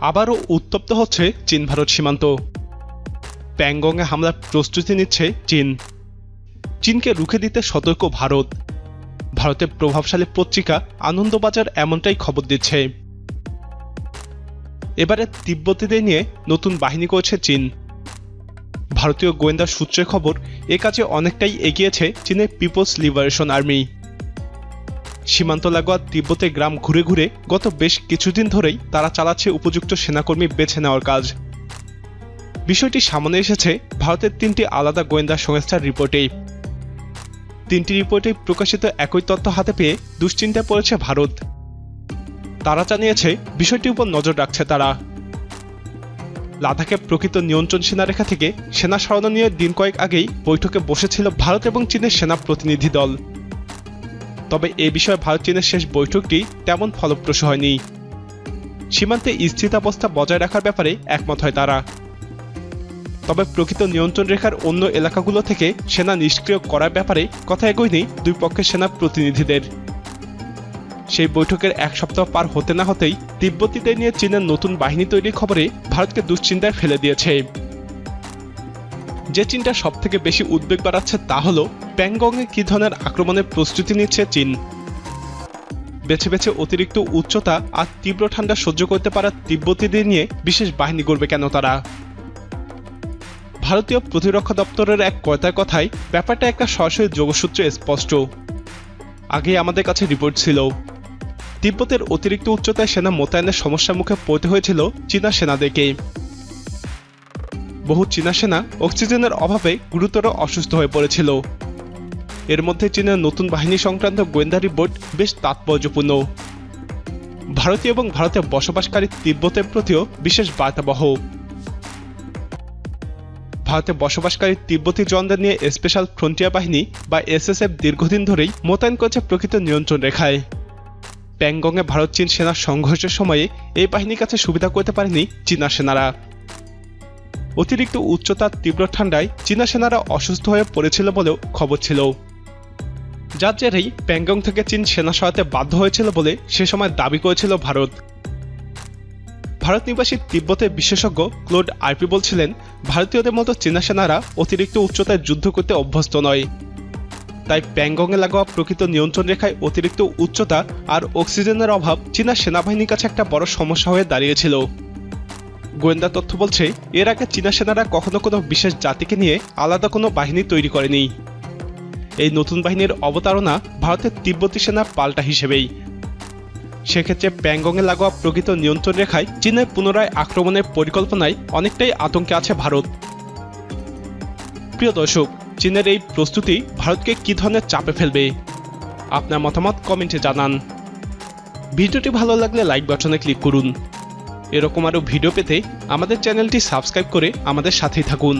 আবারও উত্তপ্ত হচ্ছে চীন ভারত সীমান্ত। প্যাংগংয়ে হামলার প্রস্তুতি নিচ্ছে চীন। চীনকে রুখে দিতে সতর্ক ভারত। ভারতের প্রভাবশালী পত্রিকা আনন্দবাজার এমনটাই খবর দিচ্ছে। এবারে তিব্বতীদের নিয়ে নতুন বাহিনী করেছে চীন। ভারতীয় গোয়েন্দা সূত্রে খবর, এ কাজে অনেকটাই এগিয়েছে চীনের পিপলস লিবারেশন আর্মি। সীমান্ত লাগোয়া তিব্বতের গ্রাম ঘুরে ঘুরে গত বেশ কিছুদিন ধরেই তারা চালাচ্ছে উপযুক্ত সেনাকর্মী বেছে নেওয়ার কাজ। বিষয়টি সামনে এসেছে ভারতের তিনটি আলাদা গোয়েন্দা সংস্থার রিপোর্টে তিনটি রিপোর্টে প্রকাশিত একই তথ্য হাতে পেয়ে দুশ্চিন্তায় পড়েছে ভারত। তারা জানিয়েছে, বিষয়টির উপর নজর রাখছে তারা। লাদাখে প্রকৃত নিয়ন্ত্রণ সেনারেখা থেকে সেনা সরানো নিয়ে দিন কয়েক আগেই বৈঠকে বসেছিল ভারত এবং চীনের সেনা প্রতিনিধি দল। তবে এ বিষয়ে ভারত চীনের শেষ বৈঠকটি তেমন ফলপ্রসূ হয়নি। সীমান্তে স্থিতাবস্থা বজায় রাখার ব্যাপারে একমত হয় তারা। তবে প্রকৃত নিয়ন্ত্রণ রেখার অন্য এলাকাগুলো থেকে সেনা নিষ্ক্রিয় করার ব্যাপারে কথা এগোয়নি দুই পক্ষের সেনা প্রতিনিধিদের। সেই বৈঠকের এক সপ্তাহ পার হতে না হতেই তিব্বতীদের নিয়ে চীনের নতুন বাহিনী তৈরির খবরে ভারতকে দুশ্চিন্তায় ফেলে দিয়েছে। যে চীনটা সব থেকে বেশি উদ্বেগ বাড়াচ্ছে তা হল প্যাংগংয়ে কি ধরনের আক্রমণের প্রস্তুতি নিচ্ছে চীন? বেছে বেছে অতিরিক্ত উচ্চতা আর তীব্র ঠান্ডা সহ্য করতে পারা তিব্বতীদের নিয়ে বিশেষ বাহিনী গড়বে কেন তারা? ভারতীয় প্রতিরক্ষা দপ্তরের এক কয়তার কথায়, ব্যাপারটা একটা সরাসরি যোগসূত্রে স্পষ্ট। আগে আমাদের কাছে রিপোর্ট ছিল। তিব্বতের অতিরিক্ত উচ্চতায় সেনা মোতায়েনের সমস্যার মুখে পড়তে হয়েছিল চীনা সেনাদেরকে। বহু চীনা সেনা অক্সিজেনের অভাবে গুরুতর অসুস্থ হয়ে পড়েছিল। এর মধ্যে চীনের নতুন বাহিনী সংক্রান্ত গোয়েন্দা রিপোর্ট বেশ তাৎপর্যপূর্ণ। ভারতীয় এবং ভারতে বসবাসকারী তিব্বতের প্রতিও বিশেষ বার্তাবহ। ভারতে বসবাসকারী তিব্বতী জনদের নিয়ে স্পেশাল ফ্রন্টিয়ার বাহিনী বা এসএসএফ দীর্ঘদিন ধরেই মোতায়েন করেছে প্রকৃত নিয়ন্ত্রণ রেখায়। প্যাংগংয়ে ভারত চীন সেনার সংঘর্ষের সময়ে এই বাহিনীর কাছে সুবিধা করতে পারেনি চীনা সেনারা। অতিরিক্ত উচ্চতার তীব্র ঠান্ডায় চীনা সেনারা অসুস্থ হয়ে পড়েছিল বলেও খবর ছিল। যার জেরেই প্যাংগং থেকে চীন সেনা সহায়তে বাধ্য হয়েছিল বলে সে সময় দাবি করেছিল ভারত। ভারত নিবাসী তিব্বতের বিশেষজ্ঞ ক্লোড আরপি বলছিলেন, ভারতীয়দের মতো চীনা সেনারা অতিরিক্ত উচ্চতায় যুদ্ধ করতে অভ্যস্ত নয়। তাই প্যাংগংয়ে লাগোয়া প্রকৃত নিয়ন্ত্রণ রেখায় অতিরিক্ত উচ্চতা আর অক্সিজেনের অভাব চীনা সেনাবাহিনীর কাছে একটা বড় সমস্যা হয়ে দাঁড়িয়েছিল। গোয়েন্দা তথ্য বলছে, এর আগে চীনা সেনারা কখনো কোনো বিশেষ জাতিকে নিয়ে আলাদা কোনো বাহিনী তৈরি করেনি। এই নতুন বাহিনীর অবতারণা ভারতের তিব্বতী সেনা পাল্টা হিসেবেই। সেক্ষেত্রে প্যাংগংয়ে লাগোয়া প্রকৃত নিয়ন্ত্রণ রেখায় চীনের পুনরায় আক্রমণের পরিকল্পনায় অনেকটাই আতঙ্কে আছে ভারত। প্রিয় দর্শক, চীনের এই প্রস্তুতি ভারতকে কি ধরনের চাপে ফেলবে? আপনার মতামত কমেন্টে জানান। ভিডিওটি ভালো লাগলে লাইক বাটনে ক্লিক করুন। এরকম আরও ভিডিও পেতে আমাদের চ্যানেলটি সাবস্ক্রাইব করে আমাদের সাথেই থাকুন।